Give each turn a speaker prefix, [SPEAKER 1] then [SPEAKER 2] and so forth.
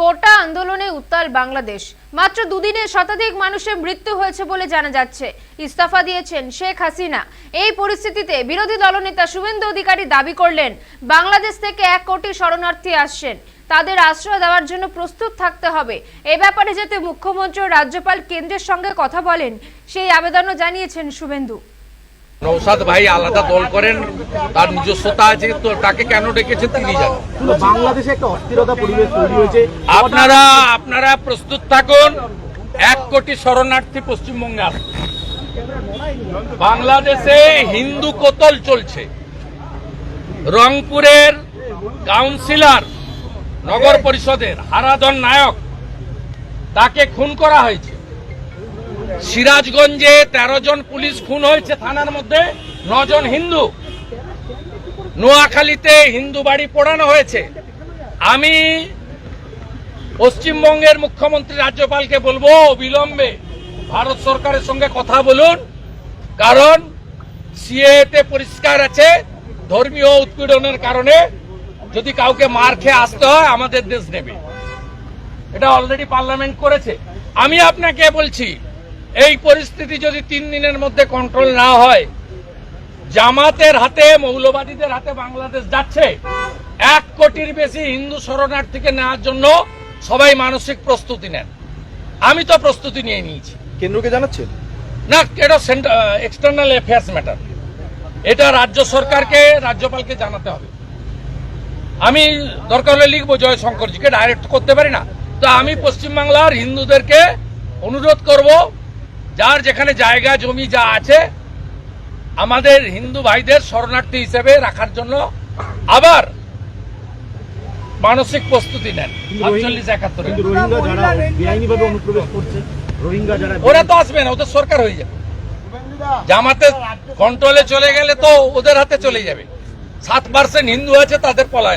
[SPEAKER 1] কোটা আন্দোলনে উত্তাল বাংলাদেশ। মাত্র দুদিনে শতাধিক মানুষের মৃত্যু হয়েছে বলে জানা যাচ্ছে। ইস্তফা দিয়েছেন শেখ হাসিনা। এই পরিস্থিতিতে বিরোধী দলনেতা শুভেন্দু অধিকারী দাবি করলেন, বাংলাদেশ থেকে এক কোটি শরণার্থী আসছেন। তাদের আশ্রয় দেওয়ার জন্য প্রস্তুত থাকতে হবে। এ ব্যাপারে যাতে মুখ্যমন্ত্রী রাজ্যপাল কেন্দ্রের সঙ্গে কথা বলেন, সেই আবেদনও জানিয়েছেন শুভেন্দু।
[SPEAKER 2] নৌসাদ ভাই আলাদা দল করেন তার নিজস্বতা আছে তো তাকে কেন ডেকেছেন তিনি জানেন।
[SPEAKER 3] বাংলাদেশে একটা অস্থিরতা পরিবেশ তৈরি হয়েছে।
[SPEAKER 2] আপনারা আপনারা প্রস্তুত থাকুন এক কোটি শরণার্থী পশ্চিমবঙ্গে আসবে বাংলাদেশে হিন্দু কোতল চলছে। রংপুরের কাউন্সিলর নগর পরিষদের হারাধন নায়ক তাকে খুন করা হয়েছে। সিরাজগঞ্জে তেরো জন পুলিশ খুন হয়েছে থানার মধ্যে নজন হিন্দু। নোয়াখালীতে হিন্দু বাড়ি পোড়ানো হয়েছে। আমি পশ্চিমবঙ্গের মুখ্যমন্ত্রী রাজ্যপালকে বলব, অবিলম্বে ভারত সরকারের সঙ্গে কথা বলুন, কারণ সিএতে পরিষ্কার আছে, ধর্মীয় উৎপীড়নের কারণে যদি কাউকে মার খেয়ে আসতে হয়, আমাদের দেশ নেবে। এটা অলরেডি পার্লামেন্ট করেছে। আমি আপনাকে বলছি এই পরিস্থিতি যদি তিন দিনের মধ্যে কন্ট্রোল না হয় জামাতের হাতে মৌলবাদীদের হাতে বাংলাদেশ যাচ্ছে এক কোটির বেশি হিন্দু শরণার্থীকে নেওয়ার জন্য সবাই মানসিক প্রস্তুতি নেন। আমি তো প্রস্তুতি নিয়ে নিয়েছি।
[SPEAKER 3] কেন্দ্রকে জানাচ্ছেন?
[SPEAKER 2] না এটা এক্সটার্নাল অ্যাফেয়ার্স ম্যাটার এটা রাজ্য সরকারকে রাজ্যপালকে জানাতে হবে। আমি দরকার হলে লিখব জয়শঙ্করজিকে ডাইরেক্ট করতে পারি না। তো আমি পশ্চিমবাংলার হিন্দুদেরকে অনুরোধ করব যার যেখানে জায়গা জমি যা আছে আমাদের হিন্দু ভাইদের শরণার্থী হিসেবে রাখার জন্য আবার মানসিক প্রস্তুতি নেন। আটচল্লিশ একাত্তরে।
[SPEAKER 3] কিন্তু রোহিঙ্গা যারা বেআইনিভাবে অনুপ্রবেশ করছে রোহিঙ্গা যারা
[SPEAKER 2] ওরা তো আসবে না ওদের সরকার হয়ে যাবে। জামাতে কন্ট্রোলে চলে গেলে তো ওদের হাতে চলে যাবে। সাত পার্সেন্ট হিন্দু আছে তাদের পলায়ন।